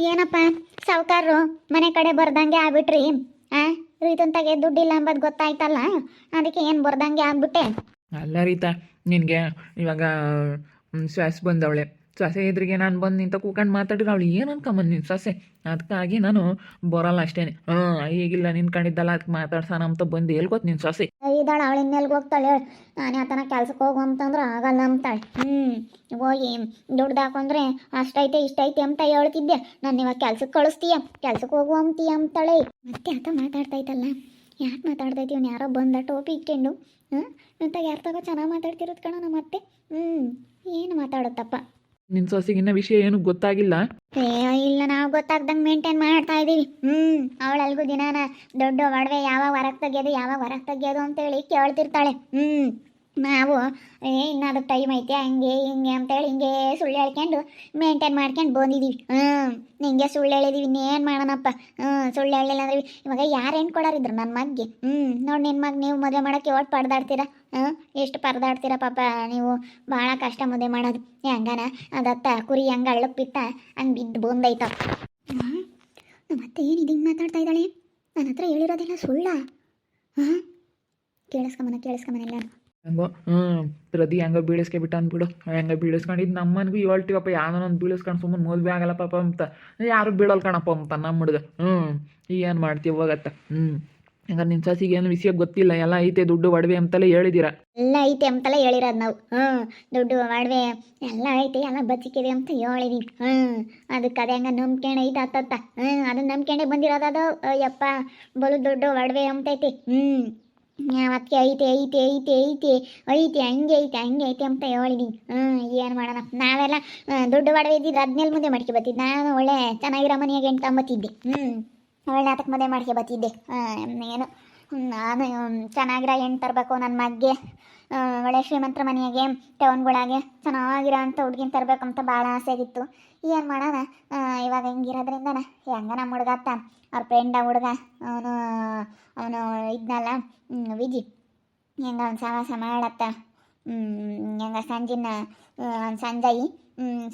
ಏನಪ್ಪ, ಸಾವುಕಾರರು ಮನೆ ಕಡೆ ಬರ್ದಂಗೆ ಆಗ್ಬಿಟ್ರಿ. ಆ ತಗೆ ದುಡ್ಡಿಲ್ಲ ಅಂಬದ್ ಗೊತ್ತಾಯ್ತಲ್ಲ, ಅದಕ್ಕೆ ಏನು ಬರ್ದಂಗೆ ಆಗ್ಬಿಟ್ಟೆ? ಅಲ್ಲ ರೀತಾ, ನಿನಗೆ ಇವಾಗ ಶ್ವಾಸ ಬಂದವಳೆ. ಸೊಸೆ ಎದುರಿಗೆ ನಾನು ಬಂದು ನಿಂತ ಕೂಕಂಡು ಮಾತಾಡಿದ್ರೆ ಅವಳು ಏನು ಅನ್ಕೊಂಬಂದು ನಿನ್ನ ಸೊಸೆ? ಅದಕ್ಕಾಗಿ ನಾನು ಬರಲ್ಲ ಅಷ್ಟೇನೆ. ಹಾಂ ಈಗಿಲ್ಲ ನಿನ್ಕೊಂಡಿದ್ದಲ್ಲ ಅದಕ್ಕೆ ಮಾತಾಡ್ಸೋಣ ಅಂತ ಬಂದು ಹೇಳ್ಕೊತ್ ನಿನ್ನ ಸೊಸೆ. ಇದ್ದಾಳೆ, ಅವಳು ಇನ್ನೆಲ್ಗೆ ಹೋಗ್ತಾಳೆ ಹೇಳು. ನಾನೇ ಆತನ ಕೆಲ್ಸಕ್ಕೆ ಹೋಗು ಅಂತಂದ್ರೆ ಆಗಲ್ಲ ಅಂತಾಳೆ. ಹ್ಞೂ ಹೋಗಿ ದುಡ್ಡು ಹಾಕೊಂಡ್ರೆ ಅಷ್ಟೈತೆ, ಇಷ್ಟೈತೆ ಅಂತ ಹೇಳ್ತಿದ್ದೆ. ನಾನು ಇವಾಗ ಕೆಲ್ಸಕ್ಕೆ ಕಳಿಸ್ತೀಯ. ಕೆಲ್ಸಕ್ಕೆ ಹೋಗು ಅಂತೀಯ ಅಂತಾಳೆ. ಮತ್ತೆ ಆತ ಮಾತಾಡ್ತೈತಲ್ಲ. ಯಾಕೆ ಮಾತಾಡ್ತೈತಿ? ಇವ್ನು ಯಾರೋ ಬಂದ ಟೋಪಿ ಇಟ್ಕೊಂಡು. ಹ್ಞೂ ಅಂತ ಯಾರ ತಗೋ ಚೆನ್ನಾಗಿ ಮಾತಾಡ್ತಿರೋದು ಕಣ ನಮ್ಮ ಅತ್ತೆ ಹ್ಞೂ ಏನು ಮಾತಾಡುತ್ತಪ್ಪ. ನಿನ್ನ ಸೊಸೆಗಿನ್ನ ವಿಷಯ ಏನು ಗೊತ್ತಾಗಿಲ್ಲ? ಇಲ್ಲ, ನಾವು ಗೊತ್ತಾಗ್ದಂಗೆ ಮೇಂಟೈನ್ ಮಾಡ್ತಾ ಇದೀವಿ. ಹ್ಮ್ ಅವಳು ದಿನಾನ ದೊಡ್ಡ ಒಡವೆ ಯಾವಾಗ ಹೊರಗೆ ತೆಗಿಯೋದು ಯಾವಾಗ ಹೊರಗೆ ತೆಗಿಯೋದು ಅಂತೇಳಿ ಕೇಳ್ತಿರ್ತಾಳೆ. ಹ್ಞೂ ನಾವು, ಏ ಇನ್ನು ಅದಕ್ಕೆ ಟೈಮ್ ಐತೆ, ಹಂಗೆ, ಹಿಂಗೆ ಅಂತೇಳಿ ಹಿಂಗೆ ಸುಳ್ಳು ಹೇಳ್ಕೊಂಡು ಮೇಂಟೈನ್ ಮಾಡ್ಕೊಂಡು ಬಂದಿದ್ದೀವಿ ಹ್ಞೂ ನಿಂಗೆ ಸುಳ್ಳು ಹೇಳಿದೀವಿ, ಇನ್ನೇನು ಮಾಡೋಣಪ್ಪ. ಹ್ಞೂ ಸುಳ್ಳು ಹೇಳಿಲ್ಲ ಅಂದ್ರೆ ಇವಾಗ ಯಾರು ಏನು ಕೊಡೋರಿದ್ರು ನನ್ನ ಮಗ್ಗೆ. ಹ್ಞೂ ನೋಡಿ ನಿನ್ನ ಮಗ ನೀವು ಮದುವೆ ಮಾಡೋಕ್ಕೆ ಒಟ್ಟು ಪರದಾಡ್ತೀರಾ? ಹ್ಞೂ ಎಷ್ಟು ಪರದಾಡ್ತೀರಾ ಪಾಪ ನೀವು? ಭಾಳ ಕಷ್ಟ ಮದುವೆ ಮಾಡೋದು. ಹೆಂಗನ? ಅದತ್ತ ಕುರಿ ಹಂಗೆ ಅಳ್ಳಕ್ಕೆ ಬಿತ್ತ ಹಂಗೆ ಬಿದ್ದು ಬಂದೈತ. ಮತ್ತೆ ಏನು ಏನಿದೆ ಹಿಂಗೆ ಮಾತಾಡ್ತಾ ಇದ್ದಾಳೆ? ನನ್ನ ಹತ್ರ ಹೇಳಿರೋದೆಲ್ಲ ಸುಳ್ಳ. ಹಾಂ ಕೇಳಿಸ್ಕೊಂಬನ ಕೇಳಿಸ್ಕೊಂಬನ ಎಲ್ಲ ಹಂಗೋ? ಹ್ಞೂ ಪ್ರತಿ ಹೆಂಗೋ ಬಿಟ್ಟ ಅಂದ್ಬಿಡು ಹೆಂಗ ಬೀಳಿಸ್ಕೊಂಡಿದ್ದು ನಮ್ಮನ್ಗೂ ಹೇಳ್ತೀವಪ್ಪ ಯಾವ್ದೋ ಒಂದು ಬೀಳಿಸ್ಕೊಂಡು ಸುಮ್ಮನೆ ಮದುವೆ ಆಗಲ್ಲ ಪಾಪ ಅಂತ. ಯಾರು ಬೀಳಲ್ ಕಣಪ್ಪ ಅಂತ ನಮ್ಮ ಹುಡುಗ ಈಗ ಏನು ಮಾಡ್ತೀವಿ ಹೋಗತ್ತ. ಹ್ಞೂ ಹಂಗಾರೆ ನಿನ್ನ ಸಸಿಗೆ ಏನು ವಿಷಯ ಗೊತ್ತಿಲ್ಲ, ಎಲ್ಲ ಐತೆ ದುಡ್ಡು ಒಡವೆ ಅಂತಲೇ ಹೇಳಿದೀರ? ಎಲ್ಲ ಐತೆ ಅಂತಲೇ ಹೇಳಿರೋದು ನಾವು. ಹ್ಞೂ ದುಡ್ಡು ಒಡವೆ ಎಲ್ಲ ಐತೆ, ಎಲ್ಲ ಬಚ್ಚಿಕಿದೆ ಅಂತ ಹೇಳಿದೀನಿ ಹ್ಞೂ ಅದಕ್ಕೆ ಅದೇ ಹೆಂಗೆ ನಂಬ್ಕೊಂಡು ಐತೆ ಅತ್ತತ್ತ ಹ್ಞೂ ಅದನ್ನ ನಂಬ್ಕೊಂಡೆ ಬಂದಿರೋದದು ಯಪ್ಪ ಬಲು ದುಡ್ಡು ಒಡವೆ ಅಂತೈತಿ ಹ್ಞೂ ಅದಕ್ಕೆ ಐತೆ ಐತೆ ಐತೆ ಐತೆ ಐತೆ, ಹಂಗೆ ಐತೆ ಹಂಗೆ ಐತೆ ಅಂತ ಹೇಳಿದೀನಿ. ಹ್ಞೂ ಏನು ಮಾಡೋಣ ನಾವೆಲ್ಲ ದುಡ್ಡು ಒಡವೆ ಇದ್ದಿದ್ದು ಹದಿನೇಳು ಮುಂದೆ ಮಾಡ್ಕೊ ಬತ್ತಿದ್ದೆ ನಾನು ಒಳ್ಳೆ ಚೆನ್ನಾಗಿರೋ ಮನೆಯಾಗೆ ಎಂಟು ತೊಂಬತ್ತಿದ್ದೆ. ಹ್ಞೂ ಒಳ್ಳೆ ಅದಕ್ಕೆ ಮದುವೆ ಮಾಡ್ಕೆ ಬತ್ತಿದ್ದೆ ಏನು ನಾನು ಚೆನ್ನಾಗಿರ ಹೆಣ್ಣು ತರಬೇಕು ನನ್ನ ಮಗ್ಗೆ. ಒಳ್ಳೆ ಶ್ರೀಮಂತರ ಮನೆಯಾಗೆ, ಟೌನ್ಗಳಾಗೆ ಚೆನ್ನಾಗಿರೋ ಅಂಥ ಹುಡುಗಿನ ತರಬೇಕಂತ ಭಾಳ ಆಸೆ ಆಗಿತ್ತು ಏನು ಮಾಡೋಣ ಇವಾಗ ಹಿಂಗಿರೋದ್ರಿಂದನ? ಹೆಂಗ ನಮ್ಮ ಹುಡುಗ ಅತ್ತ? ಅವ್ರ ಫ್ರೆಂಡ ಹುಡುಗ? ಅವನು ಅವನು ಇದ್ನಲ್ಲ? ವಿಜಿ. ಹೆಂಗ ಅವ್ನು ಸಹವಾಸ ಮಾಡತ್ತ? ಹೆಂಗ ಸಂಜಿನ ಅವ್ನು ಸಂಜಯ್?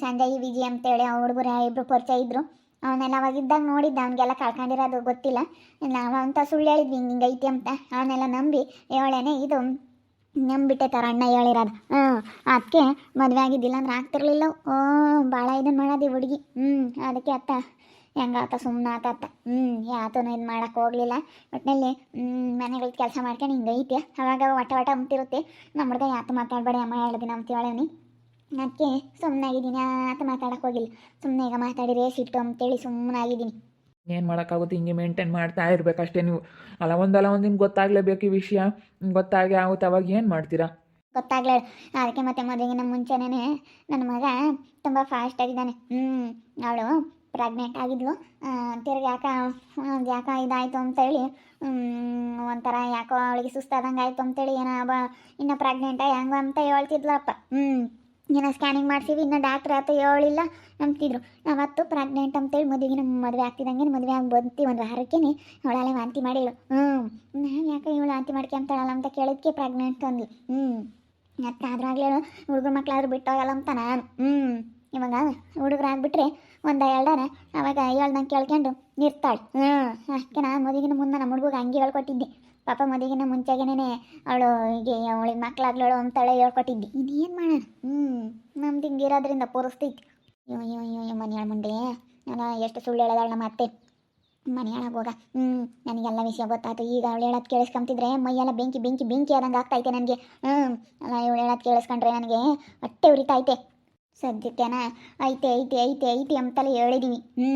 ಸಂಜಯ್, ವಿಜಿ ಅಂತೇಳಿ ಅವ್ನ ಹುಡುಗರು ಇಬ್ಬರು ಪರಿಚಯ ಇದ್ದರು ಅವನ್ನೆಲ್ಲ ಅವಾಗ ಇದ್ದಾಗ ನೋಡಿದ್ದ, ಅವನಿಗೆಲ್ಲ ಕಳ್ಕೊಂಡಿರೋದು ಗೊತ್ತಿಲ್ಲ. ನಾವು ಅಂತ ಸುಳ್ಳು ಹೇಳಿದ್ವಿ, ಹಿಂಗೆ ಐತಿ ಅಂತ. ಅವನ್ನೆಲ್ಲ ನಂಬಿ ಹೇಳೇನೆ ಇದು. ನಂಬಿಟ್ಟೆ ತರ ಅಣ್ಣ ಹೇಳಿರೋದು. ಹ್ಞೂ ಅದಕ್ಕೆ ಮದುವೆ ಆಗಿದ್ದಿಲ್ಲ ಅಂದ್ರೆ ಆಗ್ತಿರ್ಲಿಲ್ಲ. ಓ ಭಾಳ ಇದನ್ನು ಮಾಡೋದು ಹುಡುಗಿ. ಹ್ಞೂ, ಅದಕ್ಕೆ ಅತ್ತ ಹೆಂಗಾತ ಸುಮ್ಮನೆ ಆತಾತ ಹ್ಞೂ, ಯಾತನೂ ಇದು ಮಾಡೋಕೆ ಹೋಗಲಿಲ್ಲ. ಒಟ್ಟಿನಲ್ಲಿ ಮನೆಗಳ ಕೆಲಸ ಮಾಡ್ಕೊಂಡು ಹಿಂಗೆ ಐತೆ ಅವಾಗ ವಟ ವಟ ಅಂತಿರುತ್ತೆ ನಮ್ಮ ಹುಡುಗ ಯಾತು ಮಾತಾಡಬೇಡಿ ಅಮ್ಮ ಹೇಳಿದಿನ ದಿನ ಅಂತ ಹೇಳೇನಿ ಅದಕ್ಕೆ ಸುಮ್ಮನೆ ಆಗಿದ್ದೀನಿ ಆತ ಮಾತಾಡೋಕೆ ಹೋಗಿಲ್ಲ. ಸುಮ್ಮನೆ ಈಗ ಮಾತಾಡಿದ್ರೆ ಸಿಟ್ಟು ಅಂತೇಳಿ ಸುಮ್ಮನೆ ಆಗಿದ್ದೀನಿ ಏನು ಮಾಡೋಕ್ಕಾಗುತ್ತೆ, ಹಿಂಗೆ ಮೇಂಟೈನ್ ಮಾಡ್ತಾ ಇರ್ಬೇಕಷ್ಟೇ ನೀವು. ಅಲ್ಲ, ಒಂದಲ್ಲ ಒಂದು ನಿಮ್ಗೆ ಗೊತ್ತಾಗಲೇಬೇಕು ಈ ವಿಷಯ. ಗೊತ್ತಾಗಿ ಆಗುತ್ತೆ, ಅವಾಗ ಏನು ಮಾಡ್ತೀರಾ? ಗೊತ್ತಾಗ್ಲೇ, ಅದಕ್ಕೆ ಮತ್ತೆ ಮದುವೆಗಿನ ಮುಂಚೆನೇ ನನ್ನ ಮಗ ತುಂಬ ಫಾಸ್ಟ್ ಆಗಿದ್ದಾನೆ. ಹ್ಞೂ ಅವಳು ಪ್ರೆಗ್ನೆಂಟ್ ಆಗಿದ್ಲು. ತಿರ್ಗಿ ಯಾಕ ಯಾಕ ಇದಾಯಿತು ಅಂತೇಳಿ ಒಂಥರ ಯಾಕೋ ಅವಳಿಗೆ ಸುಸ್ತಾದಂಗೆ ಆಯಿತು ಅಂತೇಳಿ, ಏನೋ ಇನ್ನೂ ಪ್ರೆಗ್ನೆಂಟ ಹೆಂಗ ಅಂತ ಹೇಳ್ತಿದ್ಲಪ್ಪ. ಹ್ಞೂ ಇನ್ನು ಸ್ಕ್ಯಾನಿಂಗ್ ಮಾಡ್ಸಿವಿ, ಇನ್ನು ಡಾಕ್ಟ್ರ್ ಆತ ಹೇಳಿಲ್ಲ ಅಂತಿದ್ರು ಅವತ್ತು ಪ್ರೆಗ್ನೆಂಟ್ ಅಂತೇಳಿ ಮದುವೆಗೆ ನಮ್ಮ ಮದುವೆ ಆಗ್ತಿದ್ದಂಗೆ ಮದುವೆ ಆಗಿ ಬಂತಿ ಒಂದು ವಾರಕ್ಕೇನೆ. ಅವಳಲ್ಲೇ ವಾಂತಿ ಮಾಡಿಳು ಹ್ಞೂ ನಾನು ಯಾಕೆ ಇವಳು ವಾಂತಿ ಮಾಡ್ಕೊಂತಾಳಲ್ಲ ಅಂತ ಕೇಳಿದ್ಕೆ ಪ್ರೆಗ್ನೆಂಟ್ ಅಂದ್ಲು. ಹ್ಞೂ ಮತ್ತೆ ಅದ್ರಾಗಲೇ ಹುಡುಗರು ಮಕ್ಳಾದ್ರೂ ಬಿಟ್ಟೋಗಲ್ಲ ಅಂತ ನಾನು. ಹ್ಞೂ ಇವಾಗ ಹುಡುಗರು ಒಂದು ಎರಡಾರ ಅವಾಗ ಹೇಳ್ದಂಗೆ ಕೇಳ್ಕೊಂಡು ನಿರ್ತಾಳೆ ಹ್ಞೂ ಅಷ್ಟೇ, ನಾನು ಮದುವೆಗಿನ ಮುಂದೆ ನಮ್ಮ ಹುಡುಗ ಹಂಗೆ ಹೇಳ್ಕೊಟ್ಟಿದ್ದೆ. ಪಾಪ ಮದುವೆಗಿನ ಮುಂಚೆಗೇನೆ ಅವಳು ಹೀಗೆ ಅವಳಿಗೆ ಮಕ್ಳಾಗ್ಲಳು ಅಂತಾಳೆ ಹೇಳ್ಕೊಟ್ಟಿದ್ದೆ. ಇದೇನು ಮಾಡೋಣ? ಹ್ಞೂ ನಮ್ದು ಹಿಂಗೆ ಇರೋದ್ರಿಂದ ಪೂರಸ್ತೈತಿ ಅಯ್ಯೋ ಅಯ್ಯೋ ಅಯ್ಯೋ ಅಯ್ಯೋ, ಮನೆಯಾಳ ಮುಂದೆ. ನಾನು ಎಷ್ಟು ಸುಳ್ಳು ಹೇಳೋದಾಳ ನಮ್ಮ ಅತ್ತೆ. ಮನೆಯಾಳಾಗ ಹೋಗ ಹ್ಞೂ ನನಗೆಲ್ಲ ವಿಷಯ ಗೊತ್ತಾಯ್ತು. ಈಗ ಅವಳು ಹೇಳೋದು ಕೇಳಿಸ್ಕೊಂತಿದ್ರೆ ಮೈಯೆಲ್ಲ ಬೆಂಕಿ ಬೆಂಕಿ ಬೆಂಕಿ ಆದಂಗೆ ಆಗ್ತೈತೆ ನನಗೆ. ಹ್ಞೂ ಅಲ್ಲ, ಇವಳು ಹೇಳೋದು ಕೇಳಿಸ್ಕೊಂಡ್ರೆ ನನಗೆ ಹೊಟ್ಟೆ ಉರಿತೈತೆ ಸದ್ಯಕ್ಕೆ ಐತೆ ಐತೆ ಐತೆ ಐತೆ ಅಂತಲೇ ಹೇಳಿದೀವಿ ಹ್ಞೂ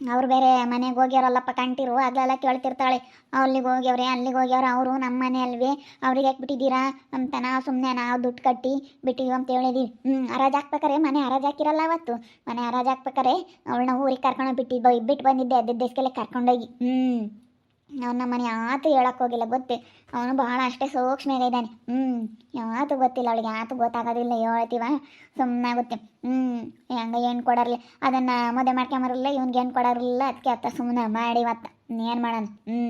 ಅವ್ರು ಬೇರೆ ಮನೆಗೆ ಹೋಗ್ಯಾರಲ್ಲಪ್ಪ ಕಂಟಿರು ಅದೆಲ್ಲ ಕೇಳ್ತಿರ್ತಾಳೆ. ಅಲ್ಲಿಗೆ ಹೋಗ್ಯವ್ರೆ ಅಲ್ಲಿಗೆ ಹೋಗ್ಯವ್ರೆ, ಅವರು ನಮ್ಮ ಮನೆ ಅಲ್ವೇ. ಅವ್ರಿಗೆ ಯಾಕೆ ಬಿಟ್ಟಿದ್ದೀರಾ ಅಂತ ನಾವು ಸುಮ್ಮನೆ ನಾವು ದುಡ್ಡು ಕಟ್ಟಿ ಬಿಟ್ಟಿವಿ ಅಂತ ಹೇಳಿದೀವಿ. ಹ್ಞೂ ಹರಾಜ್ ಹಾಕ್ಬೇಕಾರೆ ಮನೆ ಹರಾಜ್ ಹಾಕಿರಲ್ಲ ಅವತ್ತು. ಮನೆ ಹರಾಜ್ ಹಾಕ್ಬೇಕಾರೆ ಅವಳನ್ನ ಊರಿಗೆ ಕರ್ಕೊಂಡು ಬಿಟ್ಟಿದ್ದು ಬಿಟ್ಟು ಬಂದಿದ್ದೆ ಅದಿದ್ದೆಸ್ಕೆಲ್ಲ ಕರ್ಕೊಂಡೋಗಿ. ಹ್ಞೂ ಅವನ ಮನೆ ಆತು ಹೇಳಕ್ ಹೋಗಿಲ್ಲ, ಗೊತ್ತೆ. ಅವನು ಬಹಳ ಅಷ್ಟೇ ಸೂಕ್ಷ್ಮ ಇದ್ದಾನೆ ಹ್ಞೂ ಯಾತು ಗೊತ್ತಿಲ್ಲ ಅವಳಿಗೆ ಯಾತು ಗೊತ್ತಾಗೋದಿಲ್ಲ ಹೇಳ್ತೀವ. ಸುಮ್ಮನೆ ಆಗುತ್ತೆ ಹ್ಞೂ ಹೆಂಗ ಏನು ಕೊಡರ್ಲಿ. ಅದನ್ನು ಮದುವೆ ಮಾಡ್ಕೊಂಬರಲ್ಲ, ಇವ್ನಿಗೆ ಏನು ಕೊಡೋರಿಲ್ಲ ಅದಕ್ಕೆ ಅತ್ತ ಸುಮ್ಮನೆ ಮಾಡಿ ಮಾಡಿವತ್ತ ಏನು ಮಾಡೋಣ? ಹ್ಞೂ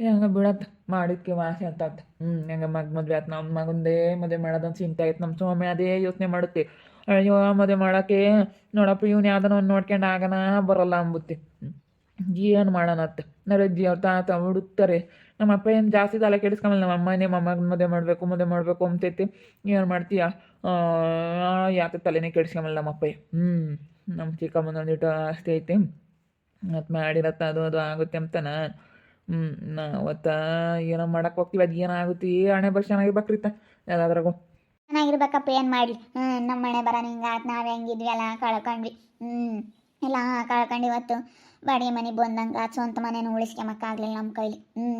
ಹೆಂಗ ಬಿಡತ್ತ ಮಾಡಿದ್ಕೆ ವಾಸಿ ಅಂತ ಹ್ಞೂ ಹೆಂಗ ಮಗ ಮದುವೆ ಆಯ್ತು ನಮ್ಮ ಮಗಂದೇ ಮದುವೆ ಮಾಡೋದಂತ ಚಿಂತೆ ಆಯ್ತು. ನಮ್ಮ ಸ್ವಾಮಿ ಅದೇ ಯೋಚನೆ ಮಾಡುತ್ತೆ. ಅಯ್ಯೋ, ಮದುವೆ ಮಾಡೋಕ್ಕೆ ನೋಡಪ್ಪ, ಇವ್ನು ಯಾವ್ದನ ಒಂದು ನೋಡ್ಕೊಂಡು ಆಗನ ಬರಲ್ಲ ಅಂಬುತ್ತೆ. ಏನು ಮಾಡೋಣತ್ತೆ ನರಜ್ಜಿ ಅವ್ರ ತಾತ ಹುಡುಕ್ತಾರೆ. ನಮ್ಮ ಅಪ್ಪ ಏನು ಜಾಸ್ತಿ ತಲೆ ಕೆಡಿಸ್ಕೊಂಬಲ್ಲ, ನಮ್ಮ ಅಮ್ಮನೇ ಮೊಮ್ಮಗನ ಮದುವೆ ಮಾಡಬೇಕು ಮದುವೆ ಮಾಡಬೇಕು ಅಂತೈತಿ ಏನು ಮಾಡ್ತೀಯ? ಯಾಕೆ ತಲೆನೇ ಕೆಡಿಸ್ಕೊಂಬಲ್ಲ ನಮ್ಮ ಅಪ್ಪ ಹ್ಞೂ ನಮ್ಮ ಚಿಕ್ಕಮ್ಮನ ಒಂದಿಟ್ಟು ಆಸ್ತಿ ಐತಿ. ಮತ್ತು ಮಾಡಿರತ್ತ ಅದು ಅದು ಆಗುತ್ತೆ ಅಂತ ನಾನು. ಹ್ಞೂ ನಾವತ್ತ ಏನೋ ಮಾಡಕ್ಕೆ ಹೋಗ್ತೀವಿ, ಅದು ಏನಾಗುತ್ತೆ? ಹಣೆ ಬರ್ ಚೆನ್ನಾಗಿರ್ಬೇಕ್ರಿತ್ತ ಎಲ್ಲದ್ರಾಗೂ ಚೆನ್ನಾಗಿರ್ಬೇಕಪ್ಪ, ಏನು ಮಾಡಲಿ? ಹ್ಞೂ ನಮ್ಮ ಮನೆ ಬರ ಹಿಂಗಾತ್ ನಾವು ಹೆಂಗಿದ್ವಿ, ಎಲ್ಲ ಕಳ್ಕೊಂಡ್ವಿ. ಹ್ಞೂ ಎಲ್ಲ ಕಳ್ಕೊಂಡು ಇವತ್ತು. ಬಾಡಿಗೆ ಮನೆ ಬಂದಂಗೆ ಸ್ವಂತ ಮನೇನ ಉಳಿಸ್ಕೊಂಬಕ್ಕಾಗಲಿಲ್ಲ ನಮ್ಮ ಕೈಲಿ. ಹ್ಞೂ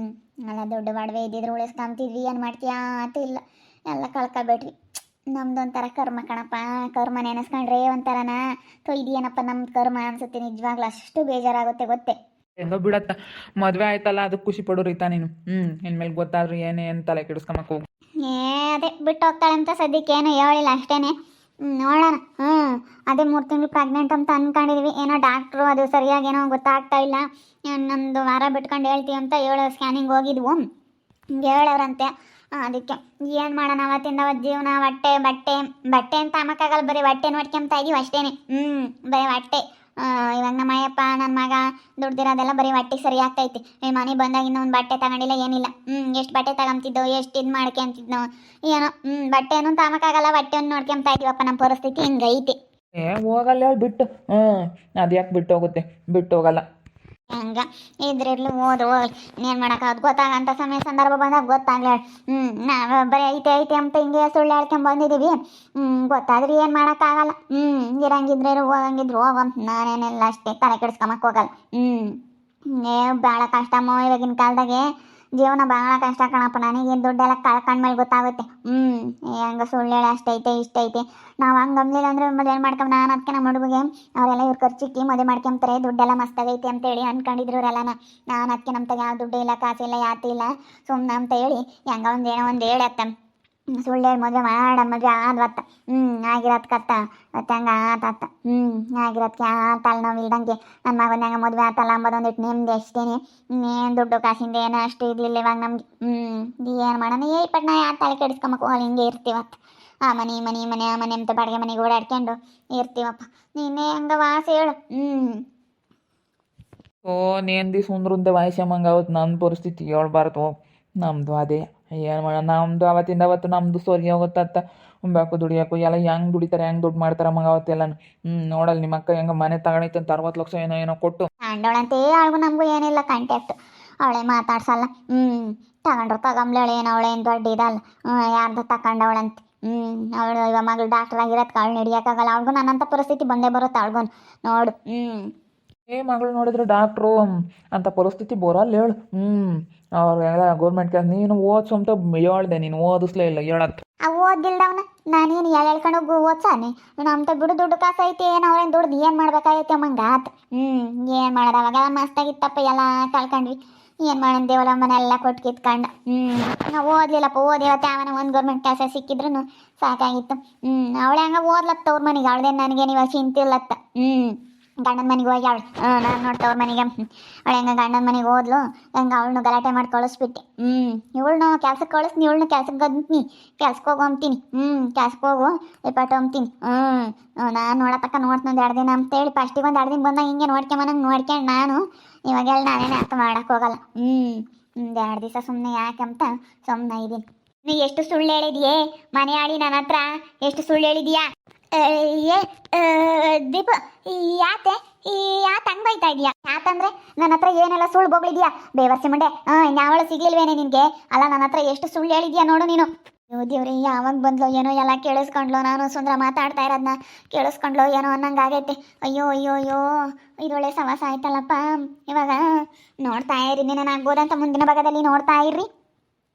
ಅಲ್ಲ ದೊಡ್ಡ ಬಾಡವೆ ಇದ್ದಿದ್ರೆ ಉಳಿಸ್ಕೊಂತಿದ್ವಿ ಏನು ಮಾಡ್ತೀಯಾ ಅಂತ ಇಲ್ಲ. ಎಲ್ಲ ಕಳ್ಕೊಬೇಡ್ರಿ ನಮ್ದು ಒಂಥರ ಕರ್ಮ ಕಣಪ್ಪ ಕರ್ಮ ನೆನೆಸ್ಕೊಂಡ್ರೆ ಒಂಥರನ. ಇದೇನಪ್ಪ ನಮ್ಮ ಕರ್ಮ ಅನ್ಸುತ್ತೆ ನಿಜವಾಗ್ಲೂ ಅಷ್ಟು ಬೇಜಾರಾಗುತ್ತೆ ಗೊತ್ತೇ. ಹೆಂಗೋ ಬಿಡತ್ತ ಮದುವೆ ಆಯ್ತಲ್ಲ ಅದಕ್ಕೆ ಖುಷಿ ಪಡೋ ರೀತಾ ನೀನು. ಹ್ಞೂ ಇನ್ಮೇಲೆ ಗೊತ್ತಾದ್ರು ಏನೇ ಅಂತ ತಲೆ ಕೆಡಿಸ್ಕೊಂಬಕ್ಕೆ ಹೋಗು. ಏ ಅದೇ ಬಿಟ್ಟು ಹೋಗ್ತಾಳೆ ಅಂತ ಸದ್ಯಕ್ಕೆ ಏನು ಹೇಳಿಲ್ಲ ಅಷ್ಟೇನೆ. ಹ್ಮ್, ನೋಡೋಣ. ಅದೇ ಮೂರು ತಿಂಗಳು ಪ್ರೆಗ್ನೆಂಟ್ ಅಂತ ಅನ್ಕೊಂಡಿದೀವಿ. ಏನೋ ಡಾಕ್ಟ್ರು ಅದು ಸರಿಯಾಗಿ ಏನೋ ಗೊತ್ತಾಗ್ತಾ ಇಲ್ಲ. ನಮ್ಮದು ವಾರ ಬಿಟ್ಕೊಂಡು ಹೇಳ್ತೀವಿ ಅಂತ ಹೇಳೋ ಸ್ಕ್ಯಾನಿಂಗ್ ಹೋಗಿದ್ವು. ಹಿಂಗೆ ಹೇಳೋರಂತೆ ಅದಕ್ಕೆ ಏನು ಮಾಡೋಣ ಅವತ್ತಿಂದ ಅವತ್ತು ಜೀವನ? ಹೊಟ್ಟೆ, ಬಟ್ಟೆ. ಬಟ್ಟೆ ಅಂತ ಅಮ್ಮಕ್ಕಾಗಲ್ಲ ಬರೀ ಹೊಟ್ಟೆ ನೋಡ್ಕೊಂತ ಇದೀವಿ ಅಷ್ಟೇನೆ. ಹ್ಞೂ ಬರೀ ಹೊಟ್ಟೆ ಇವಾಗ ನಮ್ಮ ಅಯ್ಯಪ್ಪ ನನ್ನ ಮಗ ದುಡ್ದಿರೋದೆಲ್ಲ ಬರೀ ಹೊಟ್ಟೆಗೆ ಸರಿ ಆಗ್ತೈತಿ ಈ ಮನೆ ಬಂದಾಗಿಂದ ಒಂದು ಬಟ್ಟೆ ತಗೊಂಡಿಲ್ಲ, ಏನಿಲ್ಲ. ಹ್ಞೂ ಎಷ್ಟು ಬಟ್ಟೆ ತಗೊಂತಿದ್ದೋ ಎಷ್ಟು ಇದು ಮಾಡ್ಕೊಂತಿದ್ನೋ ಏನೋ. ಹ್ಞೂ ಬಟ್ಟೆನೂ ತಗೋಕ್ಕಾಗಲ್ಲ ಬಟ್ಟೆಯನ್ನು ನೋಡ್ಕೊಂತ ಇದೀವಪ್ಪ ನಮ್ಮ ಪರಿಸ್ಥಿತಿ. ಹಿಂಗೈತಿ. ಏ ಹೋಗಲ್ಲ ಹೇಳಿ ಬಿಟ್ಟು. ಹ್ಞೂ ಅದು ಯಾಕೆ ಬಿಟ್ಟು ಹೋಗುತ್ತೆ? ಬಿಟ್ಟು ಹೋಗಲ್ಲ. ಹಂಗ. ಇದ್ರಿರ್ಲಿ ಹೋದ್ರು ಹೋಗ್ಲಿ ಇನ್ನೇನು ಮಾಡೋಕ್ಕಾಗದು ಗೊತ್ತಾಗಂತ ಸಮಯ ಸಂದರ್ಭ ಬಂದಾಗ ಗೊತ್ತಾಗ್ಲಿ ಹ್ಞೂ ನಾವು ಬರೀ ಐತೆ ಐತೆ ಅಂತ ಹಿಂಗೆ ಸುಳ್ಳು ಹೇಳ್ಕೊಂಡ್ ಬಂದಿದ್ದೀವಿ ಹ್ಞೂ ಗೊತ್ತಾದ್ರೆ ಏನು ಮಾಡೋಕ್ಕಾಗಲ್ಲ ಹ್ಞೂ ಇರಂಗಿದ್ರೆ ಇರು, ಹೋಗಂಗಿದ್ರು ಹೋಗೋ ನಾನೇನೆಲ್ಲ ಅಷ್ಟೇ. ತಲೆ ಕೆಡಿಸ್ಕೊಂಬಕ್ ಹೋಗಲ್ಲ. ಹ್ಞೂ ಏ ಭಾಳ ಕಷ್ಟಮ್ಮ ಇವಾಗಿನ ಕಾಲದಾಗೆ. ಜೀವನ ಬಹಳ ಕಷ್ಟ ಕಣಪ್ಪ, ನನಗೆ ದುಡ್ಡೆಲ್ಲ ಕಳ್ಕೊಂಡ್ಮೇಲೆ ಗೊತ್ತಾಗುತ್ತೆ. ಹ್ಮ್ ಹೆಂಗ ಸುಳ್ಳು ಹೇಳಿ ಅಷ್ಟೈತೆ, ಇಷ್ಟೈತೆ. ನಾವು ಹಂಗೆ ಅಂಬ್ಲಿಲ್ಲ ಅಂದ್ರೆ ಮದುವೆ ಮಾಡ್ಕೊಂಬ ನಾನು ಅದಕ್ಕೆ ನಮ್ಮ ಹುಡುಗಿಗೆ ಅವರೆಲ್ಲ ಇವ್ರು ಖರ್ಚಿಕ್ಕಿ ಮದುವೆ ಮಾಡ್ಕೊಂತಾರೆ ದುಡ್ಡೆಲ್ಲ ಅಂತ ಅಂತೇಳಿ ಅನ್ಕೊಂಡಿದ್ರು ಎಲ್ಲಾನ ನಾನು ಅದಕ್ಕೆ ನಮ್ಮ ಯಾವ ದುಡ್ಡು ಇಲ್ಲ ಕಾಸಿಲ್ಲ ಯಾತಿ ಇಲ್ಲ. ಸುಮ್ಮನೆ ಅಂತ ಹೇಳಿ ಹೆಂಗ ಒಂದು ಏನೋ ಒಂದು ಹೇಳತ್ತ ಸುಳ್ಳು ಮದುವೆ ಮಾಡ ಮದುವೆ ಆದ್ವತ್ತ ಹ್ಞೂ ಆಗಿರತ್ ಕತ್ತ. ಮತ್ತೆ ಹಂಗೆ ಆತತ್ತ ಹ್ಞೂ ಆಗಿರೋದಕ್ಕೆ ಆ ತಲೆನೋವು ಇಲ್ದಂಗೆ. ನನ್ನ ಮಗನ ಹೆಂಗೆ ಮದುವೆ ಆತಲ್ಲ ಅಂಬೋದೊಂದಿಟ್ಟು ನಿಮ್ದು ಅಷ್ಟೇನೆ. ಇನ್ನೇನು ದುಡ್ಡು ಕಾಸಿಂದ ಏನೋ ಅಷ್ಟು ಇರಲಿಲ್ಲ ಇವಾಗ ನಮ್ಗೆ. ಹ್ಞೂ ಏನು ಮಾಡೋಣ? ಏ ಪಟ್ ನಾ ಯಾರು ತಲೆ ಕೆಡಿಸ್ಕೊಂಬಕ್? ಹೋಗಲ್ಲ ಹಿಂಗೆ ಇರ್ತೀವತ್ತ ಆ ಮನೆ ಈ ಮನೆ ಮನೆ, ಆ ಮನೆ ಅಂತ ಬಾಡಿಗೆ ಮನೆಗೆ ಓಡಾಡ್ಕೊಂಡು ಇರ್ತೀವಪ್ಪ. ನೀನೇ ಹಂಗ ವಾಸ ಹೇಳು. ಹ್ಞೂ ಓ, ನೇಂದಿ ಸುಂದ್ರಂತೆ ವಾಯ್ಸಮ್ಮಂಗೆ ಅವತ್ತು ನನ್ನ ಪರಿಸ್ಥಿತಿ ಹೇಳ್ಬಾರ್ದು. ನಮ್ಮದು ಅದೇ. ಏನು ಮಾಡೋಣ ನಮ್ದು ಅವತ್ತಿಂದ ಅವತ್ತು ನಮ್ಮದು ಸೋರಿಗೆ ಹೋಗುತ್ತತ್ತ ಉಂಬಾಕು ದುಡಿಯೋಕು ಎಲ್ಲ ಹೆಂಗ್ ದುಡಿತಾರೆ, ಹೆಂಗ್ ದುಡ್ಡು ಮಾಡ್ತಾರೆ ಮಗ ಅವತ್ತೆಲ್ಲ ಹ್ಮ್, ನೋಡಲ್ಲ ನಿಮ್ಮ ಅಕ್ಕ ಹೆಂಗೆ ಮನೆ ತಗೊಂಡೈತಂತ ಅರವತ್ತು ಲಕ್ಷ ಏನೋ ಏನೋ ಕೊಟ್ಟು. ಕಂಡವಳಂತೆ ಅವಳಿಗೂ ನಮಗೂ ಏನಿಲ್ಲ ಕಾಂಟ್ಯಾಕ್ಟ್ ಅವಳೆ ಮಾತಾಡ್ಸಲ್ಲ. ಹ್ಞೂ ತಗೊಂಡ್ರು ತಗೊಂಬ್ಲೇಳು ಏನು, ಅವಳೆ ಏನು ದೊಡ್ಡ ಇದಲ್ಲ ಹ್ಞೂ ಯಾರ್ದು ತಗೊಂಡವಳಂತೆ ಹ್ಞೂ ಅವಳು ಇವಾಗ ಮಗಳು ಡಾಕ್ಟರ್ ಆಗಿರೋದು ಕಾಳು ನಡಿಯೋಕ್ಕಾಗಲ್ಲ ಅವಳಿಗೂ ನನ್ನಂಥ ಪರಿಸ್ಥಿತಿ ಬಂದೇ ಬರುತ್ತೆ ಅವಳಿಗೂ ನೋಡು. ಹ್ಞೂ ಏ ಮಗಳು ನೋಡಿದ್ರೆ ಡಾಕ್ಟ್ರು ಅಂತ ಪರಿಸ್ಥಿತಿ ಬೋರಲ್ಲ ಹೇಳು. ಹ್ಞೂ ಅವ್ರು ಎಲ್ಲ ಗೌರ್ಮೆಂಟ್ ಕೆಲಸ, ನೀನು ಓದ್ಸು ಅಂತ ಹೇಳ್ದೆ, ನೀನು ಓದಿಸ್ಲೇ ಇಲ್ಲ ಹೇಳತ್ ಅವು ಓದಿಲ್ದವನ ನಾನೇನು ಹೇಳ್ಕೊಂಡು ಹೋಗಿ ಓದ್ಸಾನೆ ನಮ್ಮ ಬಿಡು ದುಡ್ಡು ಕಾಸು ಐತಿ, ಏನು ಅವ್ರೇನು ದುಡ್ದು ಏನು ಮಾಡ್ಬೇಕಾಗೈತಿ ಅಮ್ಮಂಗೆ? ಆತ. ಹ್ಞೂ ಏನು ಮಾಡೋದು ಅವಾಗ? ಮಸ್ತಾಗಿತ್ತಪ್ಪ ಎಲ್ಲ ಕಳ್ಕೊಂಡ್ವಿ. ಏನು ಮಾಡೋಣ ದೇವರ ಮನೆಲ್ಲ ಕೊಟ್ಟು ಕಿತ್ಕೊಂಡು. ಹ್ಞೂ ನಾವು ಓದ್ಲಿಲ್ಲಪ್ಪ, ಓದಿ ಅವನ ಒಂದು ಗೌರ್ಮೆಂಟ್ ಕೆಲಸ ಸಿಕ್ಕಿದ್ರು ಸಾಕಾಗಿತ್ತು. ಹ್ಞೂ ಅವಳೆ ಹಂಗೆ ಓದ್ಲತ್ತ ಅವ್ರ ಮನೆಗೆ, ಅವಳದೇನು ನನಗೇನು ಇವಾಗ ಚಿಂತಿಲ್ಲತ್ತ ಹ್ಞೂ ಗಂಡನ ಮನೆಗೆ ಹೋಗಿ ಅವಳು ಹಾಂ ನಾನು ನೋಡ್ತವ್ರ ಮನೆಗೆ. ಅವಳು ಹೆಂಗೆ ಗಂಡನ ಮನೆಗೆ ಹೋದ್ಲು? ಹೆಂಗೆ ಅವಳನ್ನು ಗಲಾಟೆ ಮಾಡಿ ಕಳಿಸ್ಬಿಟ್ಟೆ. ಹ್ಞೂ ಇವಳನ್ನ ಕೆಲ್ಸಕ್ಕೆ ಕಳಿಸ್ತೀನಿ, ಇವಳನ್ನ ಕೆಲ್ಸಕ್ಕೆ ಗಂತೀನಿ ಕೆಲ್ಸಕ್ಕೆ ಹೋಗು ಅಂತೀನಿ. ಹ್ಞೂ ಕೆಲ್ಸಕ್ಕೆ ಹೋಗು ಇಪ್ಪಟ್ಟು ಅಂತೀನಿ. ಹ್ಞೂ ನಾನು ನೋಡತಕ್ಕ ನೋಡ್ತೀನಿ ಒಂದು ಎರಡು ದಿನ ಅಂತೇಳಿ ಫಸ್ಟಿಗೆ ಒಂದು ಎರಡು ದಿನ ಬಂದಾಗ ಹಿಂಗೆ ನೋಡ್ಕೊಂಬನಂಗೆ ನೋಡ್ಕೊಂಡು ನಾನು ಇವಾಗೆಲ್ಲ ನಾನೇನು ಅರ್ಥ ಮಾಡಕ್ಕೆ ಹೋಗಲ್ಲ. ಹ್ಞೂ ಒಂದು ಎರಡು ದಿವಸ ಸುಮ್ಮನೆ ಯಾಕಂತ ಸುಮ್ಮನೆ ಇದೀನಿ. ನೀ ಎಷ್ಟು ಸುಳ್ಳು ಹೇಳಿದ್ಯೇ? ಮನೆ ಆಡಿ ನನ್ನ ಹತ್ರ, ಎಷ್ಟು ಸುಳ್ಳು ಹೇಳಿದ್ಯಾ? ಏ ದೀಪ ಯಾತೆ ಈ ಯಾತ ತಂಗ್ ಬೈತಾ ಇದೀಯಾ? ಯಾಕಂದ್ರೆ ನನ್ನ ಹತ್ರ ಏನೆಲ್ಲ ಸುಳ್ಳು ಬೊಗಳಿದ್ಯಾ? ಬೇವರ್ಸಿ ಮುಂಡೆ, ಆ ಯಾವಳು ಸಿಗ್ಲಿಲ್ವೇನೆ ನಿನಗೆ? ಅಲ್ಲ, ನನ್ನ ಹತ್ರ ಎಷ್ಟು ಸುಳ್ಳು ಹೇಳಿದ್ಯಾ ನೋಡು ನೀನು. ದೇವ್ರೆ, ಯಾವಾಗ ಬಂದ್ಲೋ ಏನೋ ಎಲ್ಲ ಕೇಳಿಸ್ಕೊಂಡ್ಲೋ ನಾನು ಸುಂದ್ರ ಮಾತಾಡ್ತಾ ಇರೋದನ್ನ ಕೇಳಿಸ್ಕೊಂಡ್ಲೋ ಏನೋ ಅನ್ನಂಗಾಗೈತೆ. ಅಯ್ಯೋ ಅಯ್ಯೋ ಅಯ್ಯೋ ಇದೊಳ್ಳೆ ಸವಾಸ ಆಯ್ತಲ್ಲಪ್ಪ. ಇವಾಗ ನೋಡ್ತಾ ಇರಿ ನಾನು ಆಗ್ಬೋದಂತ ಮುಂದಿನ ಭಾಗದಲ್ಲಿ ನೋಡ್ತಾ ಇರ್ರಿ.